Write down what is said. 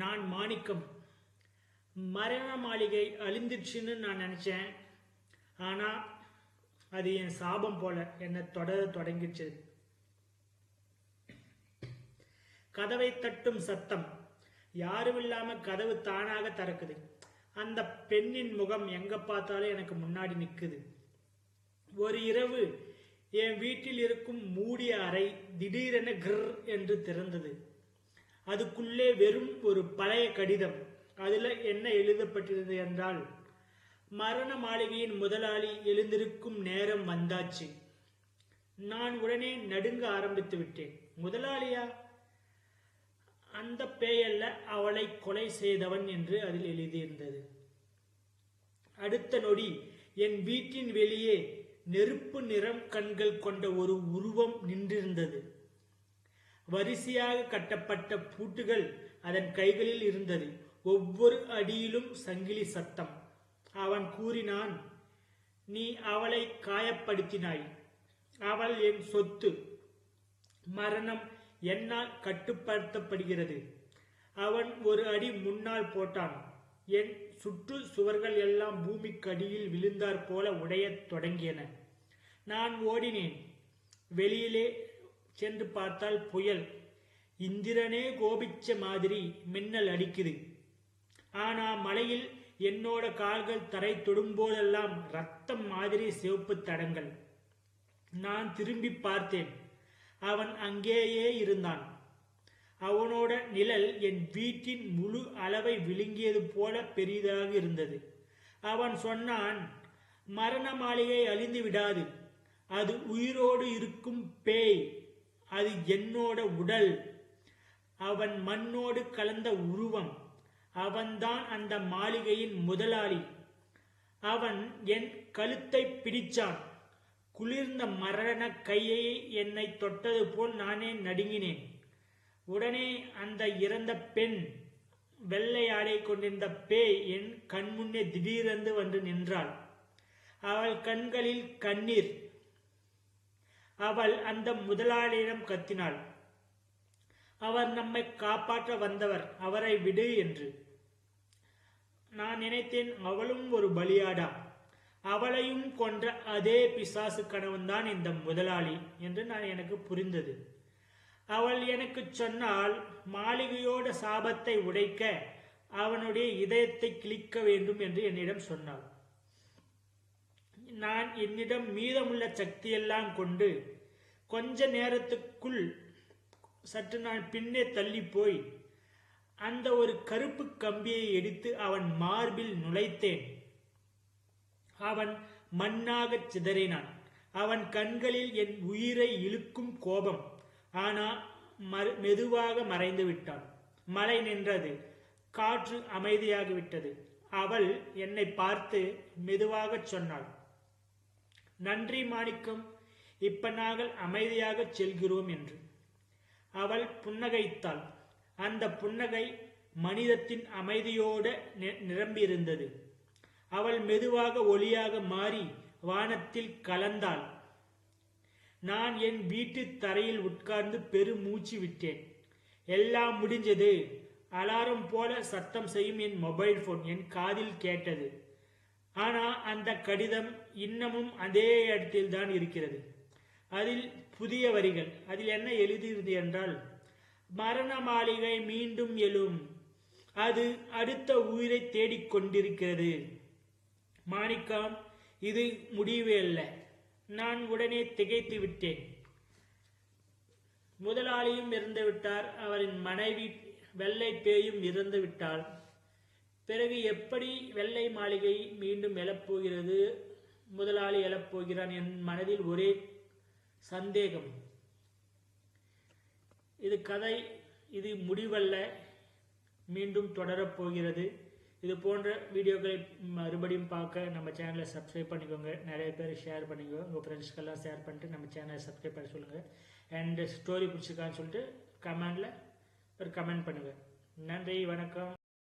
நான் மாணிக்கம். மரண மாளிகை அழிந்துச்சுன்னு நான் நினச்சேன். ஆனால் அது என் சாபம் போல என்னை தொடர தொடங்கிச்சு கதவை தட்டும் சத்தம் யாரும் இல்லாம கதவு தானாக திறக்குது. அந்த பெண்ணின் முகம் எங்க பார்த்தாலும் எனக்கு முன்னாடி நிக்குது. ஒரு இரவு என் வீட்டில் இருக்கும் மூடிய அறை திடீரென கிர் என்று திறந்தது. அதுக்குள்ளே வெறும் ஒரு பழைய கடிதம். அதில் என்ன எழுதப்பட்டிருந்தது என்றால் மரண மாளிகையின் முதலாளி எழுந்திருக்கும் நேரம் வந்தாச்சு. நான் உடனே நடுங்க ஆரம்பித்து விட்டேன். முதலாளியா? அந்த பேயல்ல அவளை கொலை செய்தவன் என்று அதில் எழுதியிருந்தது. அடுத்த நொடி என் வீட்டின் வெளியே நெருப்பு நிறம் கண்கள் கொண்ட ஒரு உருவம் நின்றிருந்தது. வரிசையாக கட்டப்பட்ட பூட்டுகள் அதன் கைகளில் இருந்தது. ஒவ்வொரு அடியிலும் சங்கிலி சத்தம். அவன் கூறினான் நீ அவளை காயப்படுத்தினாய். அவள் என் சொத்து. மரணம் என்னால் கட்டுப்படுத்தப்படுகிறது. அவன் ஒரு அடி முன்னால் போட்டான். என் சுற்று சுவர்கள் எல்லாம் பூமிக்கடியில் விழுந்தாற் போல உடையத் தொடங்கியன. நான் ஓடினேன். வெளியிலே சென்று பார்த்தால் புயல். இந்திரனே கோபிச்ச மாதிரி மின்னல் அடிக்குது. ஆனா மலையில் என்னோட கால்கள் தரை தொடும்போதெல்லாம் ரத்தம் மாதிரி சிவப்பு தடங்கள். நான் திரும்பி பார்த்தேன். அவன் அங்கேயே இருந்தான். அவனோட நிழல் என் வீட்டின் முழு அளவை விழுங்கியது போல பெரிதாக இருந்தது. அவன் சொன்னான் மரண மாளிகை அழிந்து விடாது. அது உயிரோடு இருக்கும் பேய். அது என்னோட உடல். அவன் மண்ணோடு கலந்த உருவம். அவன்தான் அந்த மாளிகையின் முதலாளி. அவன் என் கழுத்தை பிடிச்சான். குளிர்ந்த மரண கையை என்னை தொட்டது போல் நானே நடுங்கினேன். உடனே அந்த இறந்த பெண் வெள்ளை ஆடை கொண்டிருந்த பேய் என் கண்முன்னே திடீரென்று வந்து நின்றாள். அவள் கண்களில் கண்ணீர். அவள் அந்த முதலாளியிடம் கத்தினாள். அவர் நம்மை காப்பாற்ற வந்தவர் அவரை விடு என்று. நான் நினைத்தேன் அவளும் ஒரு பலியாடா. அவளையும் கொன்ற அதே பிசாசு கணவன்தான் இந்த முதலாளி என்று நான் எனக்கு புரிந்தது. அவள் எனக்கு சொன்னால் மாளிகையோட சாபத்தை உடைக்க அவனுடைய இதயத்தை கிழிக்க வேண்டும் என்று என்னிடம் சொன்னாள். நான் என்னிடம் மீதமுள்ள சக்தியெல்லாம் கொண்டு கொஞ்ச நேரத்துக்குள் சற்று நான் பின்னே தள்ளி போய் அந்த ஒரு கருப்பு கம்பியை எடுத்து அவன் மார்பில் நுழைத்தேன். அவன் மண்ணாகச் சிதறினான். அவன் கண்களில் என் உயிரை இழுக்கும் கோபம். ஆனா மறு மெதுவாக மறைந்து விட்டான். மழை நின்றது. காற்று அமைதியாகிவிட்டது. அவள் என்னை பார்த்து மெதுவாகச் சொன்னாள். நன்றி மாணிக்கம் இப்ப நாங்கள் அமைதியாகச் செல்கிறோம் என்று. அவள் புன்னகைத்தாள். அந்த புன்னகை மனிதத்தின் அமைதியோடு நிரம்பியிருந்தது. அவள் மெதுவாக ஒளியாக மாறி வானத்தில் கலந்தாள். நான் என் வீட்டு தரையில் உட்கார்ந்து பெருமூச்சு விட்டேன். எல்லாம் முடிஞ்சது. அலாரம் போல சத்தம் செய்யும் என் மொபைல் போன் என் காதில் கேட்டது. ஆனா அந்த கடிதம் இன்னமும் அதே இடத்தில் தான் இருக்கிறது. அதில் புதிய வரிகள் அதில் என்ன எழுதியது என்றால் மரண மாளிகை மீண்டும் எழும். அது அடுத்த உயிரை தேடிக் கொண்டிருக்கிறது. மாணிக்கம் இது முடிவு அல்ல. நான் உடனே திகைத்து விட்டேன். முதலாளியும் இறந்து விட்டார் அவரின் மனைவி வெள்ளை பேயும் இறந்து விட்டாள் பிறகு எப்படி வெள்ளை மாளிகை மீண்டும் எழப்போகிறது? முதலாளி எழப்போகிறான் என் மனதில் ஒரே சந்தேகம். இது கதை இது முடிவல்ல. மீண்டும் தொடரப் போகிறது. இது போன்ற வீடியோக்களை மறுபடியும் பார்க்க நம்ம சேனலை சப்ஸ்கிரைப் பண்ணிக்கோங்க. நிறைய பேர் ஷேர் பண்ணிக்கோங்க உங்கள் ஃப்ரெண்ட்ஸ்க்கெல்லாம் ஷேர் பண்ணிட்டு நம்ம சேனலை சப்ஸ்கிரைப் பண்ண சொல்லுங்கள் அண்ட் ஸ்டோரி பிடிச்சிருக்கான்னு சொல்லிட்டு கமெண்டில் ஒரு கமெண்ட் பண்ணுங்கள் நன்றி வணக்கம்.